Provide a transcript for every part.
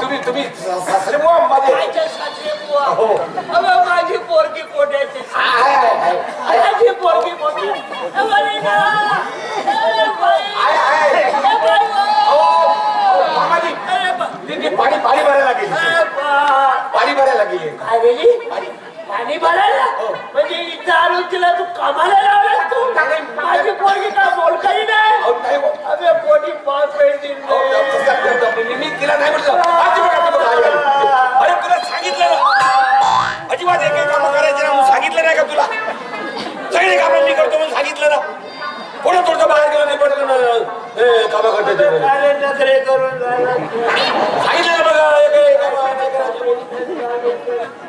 तुम्ही तुम्ही सासरे बुवा माझे कायच्या सासरे बुवा तिला तू कामाला लावलास तू? माझी पोरगी का बोलकाही नाही? नाही हो. पोटी पाच करतो. मी तिला नाही म्हटलं. अरे तुला सांगितलं ना. अजिबात एक एक काम करायचे ना म्हणून सांगितलं नाही का तुला? सगळे कामं मी करतो म्हणून सांगितलं ना. थोडं बाहेर गेलं नाही पडलं हे कामं करते. अरे करून झाला सांगितलं ना बघा एक एक कामं नाही करायची म्हणून.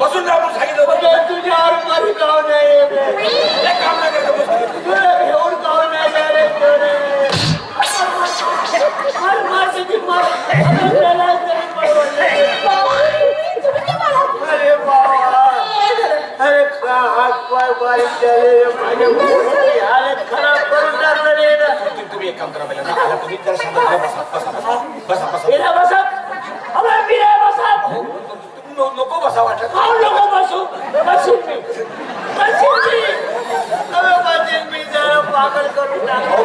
बसून राहा म्हणून सांगितलं होतं. तुझ्यावर माझी बे. एक काम नाही करायचं बसून. तुला घेऊन गाव नाही. अरे बाबा अरे का हात पाय बारीक झाले माझ्या हालत खराब करून टाकलं. तुम्ही एक काम करा पहिला ना. आता तुम्ही जरा शांत बसा बसा बसा बसा बसा बसा बिना बसत अबे बिना बसत हो, न- नको बसा वाटत खाऊ नको बसू. बसून मी. बसून मी. अबे बसून मी जरा पागल करून टाकलो.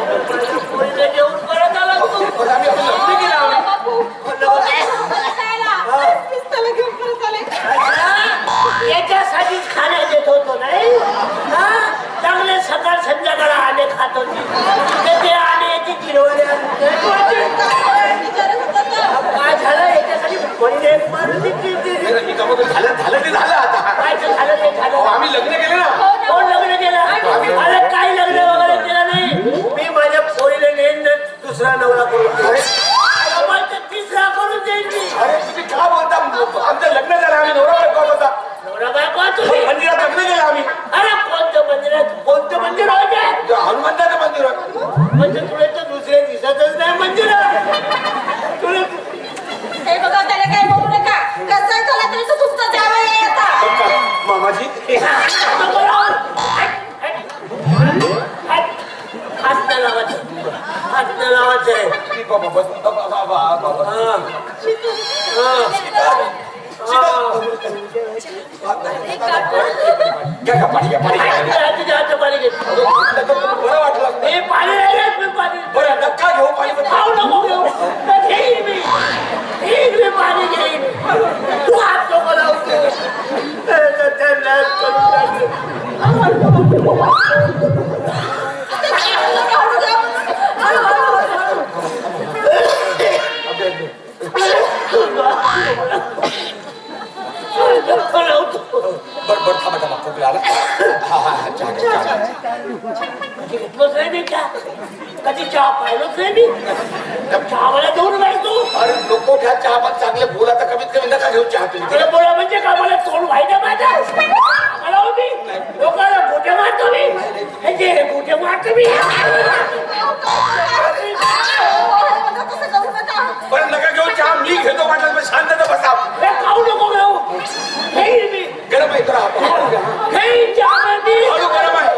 पोरीला घेऊन परत आला तू. पण आम्ही आपलं लग्न केलं आम्ही. अच्छा, याच्यासाठीच खाण्यात येत होतो नाही? हा? चांगले सकाळ संध्याकाळ आले खात होती तर ते आले याची गिरवले काय झालं याच्यासाठी कोणी एक माणूस इतकी- इतकी- नाही, नाही, इथं मग झालं झालं ते झालं आता. काय ते झालं ते झालं? आम्ही लग्न केलं ना. कोण लग्न केलं? अरे काही लग्न वगैरे केलं नाही? मी माझ्या पोरीला नेईन ना दुसरा नवरा करून देईन. अरे मग ते तिसरा करून देईन मी अरे तुम्ही का बोलता आमचं लग्न झालं आम्ही नवरा बायको आहोत आता. नवरा बायको आहे तुम्ही मंदिरात लग्न केलं आम्ही अरे कोणतं मंदिरात कोणतं मंदिर होते हनुमंताचं मंदिर होतं. म्हणजे तुला तर दुसरे दिसतच नाही मंदिर तुला हे बघा त्याला काय बोलू नका कसं झालं तरी तो तुमचा जावई आहे आता हो का? मामाजी नको लावून. हट, हट. हट. हात नाही लावायचं हात नाही लावायचं आहे ती बाबा, बस, बाबा, बाबा, बाबा. हा. हा. घ्या का पाणी घ्या पाणी घ्या. तुझ्या हातचं पाणी घे. बरं वाटलं हे पाणी नाही घेत मी पाणी बरं नका घेऊ पाणी पण खाऊ नको घेऊ तर घेईन मी घेईन मी पाणी घेईन तू हात नको लावतो तर त्यांना करून टाकलं. नको लावतो. बरं बरं थांबा थांबा खोकला आला हा हा हा चहा घ्या, चहा घ्या. कधी घेतलंच नाही मी चहा कधी चहा चहा मला देऊन नाही तू अरे नको घ्या चहा पण चांगले बोल आता कमीत कमी नका घेऊ चहा तुम्ही तुला बोला म्हणजे का मला तोंड व्हायचं माझं मला हो मी लोकांना गोटे मारतो मी हे जे गोटे मारतो मी बरं नका घेऊ चहा मी घेतो वाटलं पण शांतता बसा हे खाऊ नको घेऊ घेईन मी गरम आहे जरा हळू घ्या. घेईन चहा मी हळू गरम आहे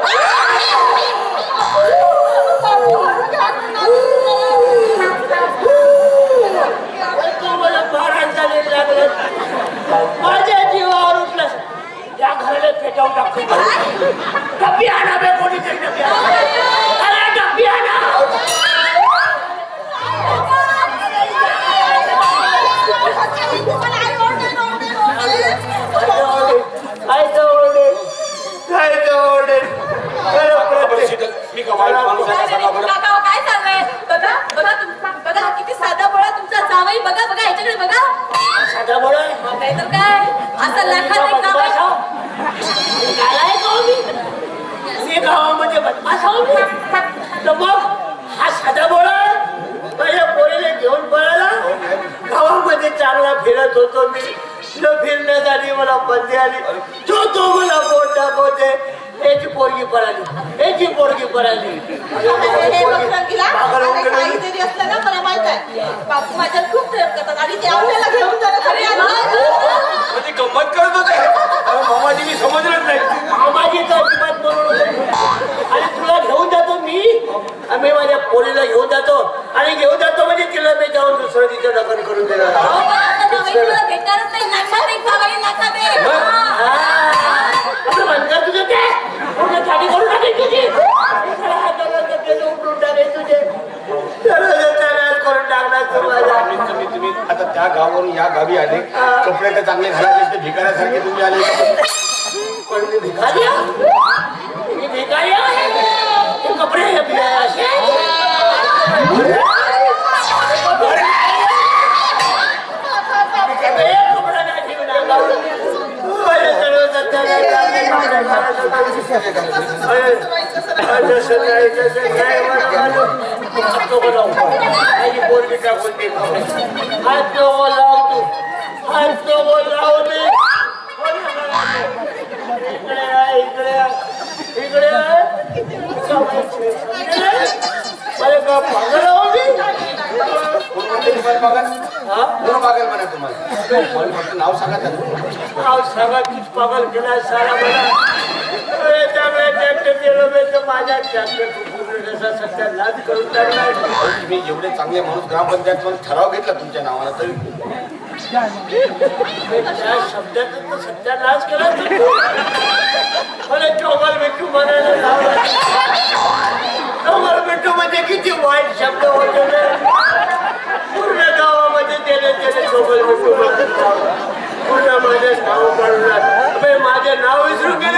तू मला मारायला चालेल लागलं माझ्या जीवावर उठलं या घराला पेटावून टाकतो. डब्बी आणा बे कोणीतरी डब्बी आणा. अरे डब्बी आणा. काय जवळ काय जवळ बरं, शीतल, मी का वाईट माणूस आहे का सांगा बरं? काय चाललंय? बघा बघा तुम- बघा किती साधा बोळा तुमचा जावई. बघा बघा याच्याकडे बघा. साधा बोळ? आहे मग नाही तर काय? असं लाखात एक जावई. गालाय का हो गावामध्ये बदमाश आहो मी तर मग हा साधा बोळा माझ्या पोरीला घेऊन पळाला गावामध्ये चांगला फिरत होतो मी न फिरण्यासाठी मला बंदी आली तो तो मला बोट दाखवते याची पोरगी पळाली याची पोरगी पळाली हे. काहीतरी असलं ना मला माहीत आहे बापू माझ्यात खूप प्रेम करतात आणि ते आपल्याला घेऊन जाणं खरे म्हणजे गंमत करत होते अरे मामाजी मी समजलंच नाही माझी तर अजिबात बोलू नको. आणि तुला घेऊन जातो मी आम्ही माझ्या पोरीला घेऊन जातो आणि घेऊन जातो म्हणजे तिला मी जाऊन दुसरं तिचं लग्न करून देणार तुला भेटणारच नाही नाकात एक जावई नाकात एक. हा. आपलं म्हणतात तुझं ते पूर्ण खाली करून टाकेल तुझी हाताला केलं उठून टाकेल तुझे सर्व तयार करून टाकणार तू माझा कमीत कमी तुम्ही आता त्या गावावरून या गावी आले. कपडे तर चांगले घालायचे असते भिकाऱ्यासारखे तुम्ही आले. पण मी भिकारी? मी भिकारी कपडे हे बी आहे असे? एक कपडा नाही ठेवून अंगावर. माझे सर्व सत्यानाश झाले. अरे, जसं काय, जसं काय, बरं झालं. हात नको लावू. माझी पोरगी टाकून दे कपडे. हात नको लावू तू. हात नको लावू दे. इकडे आहे, इकडे आहे, इकडे आहे. अरे का पागल आहो मी? कोण म्हणते तुम्हाला नाव सांगा नाव सांगा पागल केला सारा मला ट्रॅक्टर दिलं मी तर माझ्या ट्रॅक्टर पूर्ण कसा सत्यानाश करून टाकला तुम्ही एवढे चांगले माणूस ग्रामपंचायत म्हणून ठराव घेतला तुमच्या नावाला तरी त्या शब्दातून तर सत्यानाश केला तू. मला चौगल बिट्टू म्हणायला लावला चौगल बिट्टू म्हणजे किती वाईट शब्द होते ना. पूर्ण गावामध्ये त्याने त्याने चौगल बिट्टू म्हणून लावला. पूर्ण माझे नाव अबे, माझे नाव विसरून गेले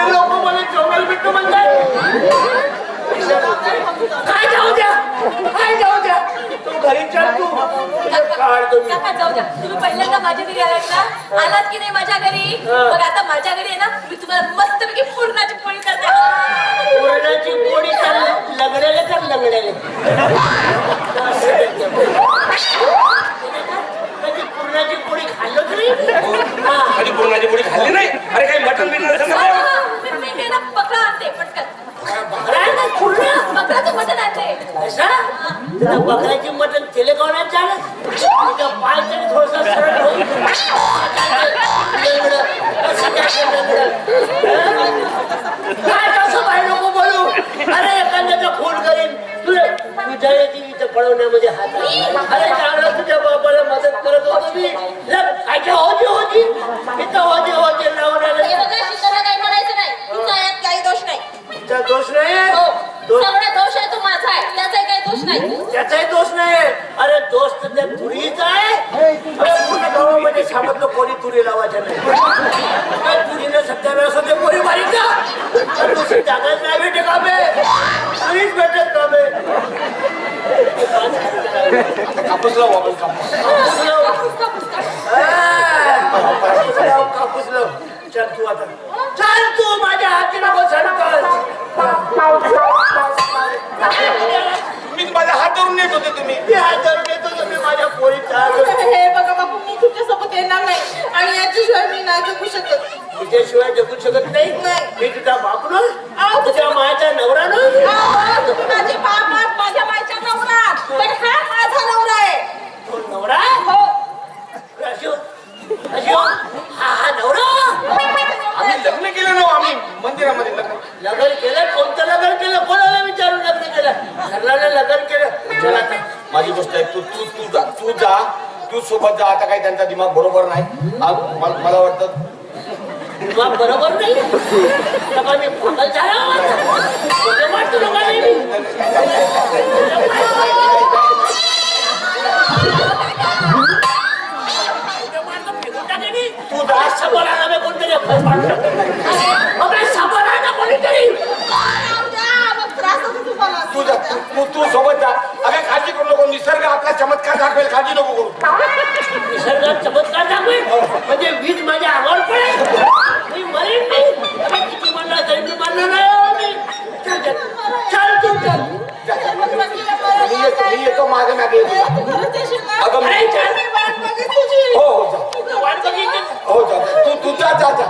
चौगल बिट्टू म्हणतात काय जाऊ द्या? काय जाऊ द्या? तू घरी चल तू. तुझं काढतो मी काका जाऊ द्या. तुम्ही पहिल्यांदा माझ्या घरी आलात ना? आलात की नाही माझ्या घरी. मग आता माझ्या घरी आहे ना मी तुम्हाला मस्तपैकी पूर्णाची पोळी करते. पुरणाची पोळी का लंगड्याला का लंगड्याला कधी पुरणाची पोळी खाल्लं तरी? हा. कधी पूर्णाची पोळी खाल्ली नाही? अरे काही मटण बिटन असं नाही. हा, मी- मी ते ना बकरा आणते पटकन बकरा का पुरणं? बकराचं मटण असा? तुला बकऱ्याची मटण तेले पाय तरी थोडसा सरळ होईल. काय? काय नको बोलू अरे एखाद्याचा फोन करीन तुला येते इथं पळवण्यामध्ये हात. अरे चांगलं तुझ्या बाबाला मदत करत होतो मी कायच्या होती होती इथं होती होती हे लावण्याला काही दोष नाही दोष नाही हो दोष सगळा दोष आहे तो माझा आहे त्याचा काही दोष नाही त्याचाही दोष नाही. अरे दोष तर त्या तुरीचा आहे. पूर्ण गावामध्ये सांगितलं कोणी तुरी लावायच्या नाही. तुरीनं सत्यानाश होते कोणी मारीचा दुसरी जागाच नाही भेटे कामे तुरीच भेटत कामे कापूस लावू आपण कापूस. कापूस लाव. कापूस, कापूस, कापूस. कापूस लाव, कापूस लाव. चल तू आता चल तू माझ्या हाती नको सरकल मी माझा हात धरून नेत होते तुम्ही मी हात धरून येतो तुम्ही माझ्या पोरीचा हात धरून. हे बघा बापू मी तुमच्यासोबत येणार नाही आणि याच्याशिवाय मी नाही जगू शकत तुझ्याशिवाय जगू शकत नाही नाही. मी तुझा बाप ना तुझ्या मायाचा नवरा ना अहो, तुम्ही माझे बाप आहात, माझ्या मायच्या नवरा पण हा माझा नवरा आहे. तो नवरा? हो. हा हा नवरा? आम्ही लग्न केलं ना हो, आम्ही मंदिरामध्ये लग्न लग्न केलं? कोणतं लग्न केलं? कोणाला विचारून लग्न केलं? घरला लग्न केलं? चल आता. माझी गोष्ट आहे तू तू तू जा तू जा. तू सोबत जा आता काही त्यांचा दिमाग बरोबर नाही. मला वाटतं तुला बरोबर नाही नका मी पागल झाला वाटतं नका मी. तू जा सांभाळायला मी कोणतरी पाडलं. तुम्हाला तू जा तू तू- सोबत जा. अगं काळजी करू नको. निसर्ग आपला चमत्कार दाखवेल. काळजी नको करू. निसर्गात चमत्कार दाखवेल. म्हणजे वीज माझ्या मी येतो मागे अगं मी हो हो जा. हो जा तू तुझा जा जा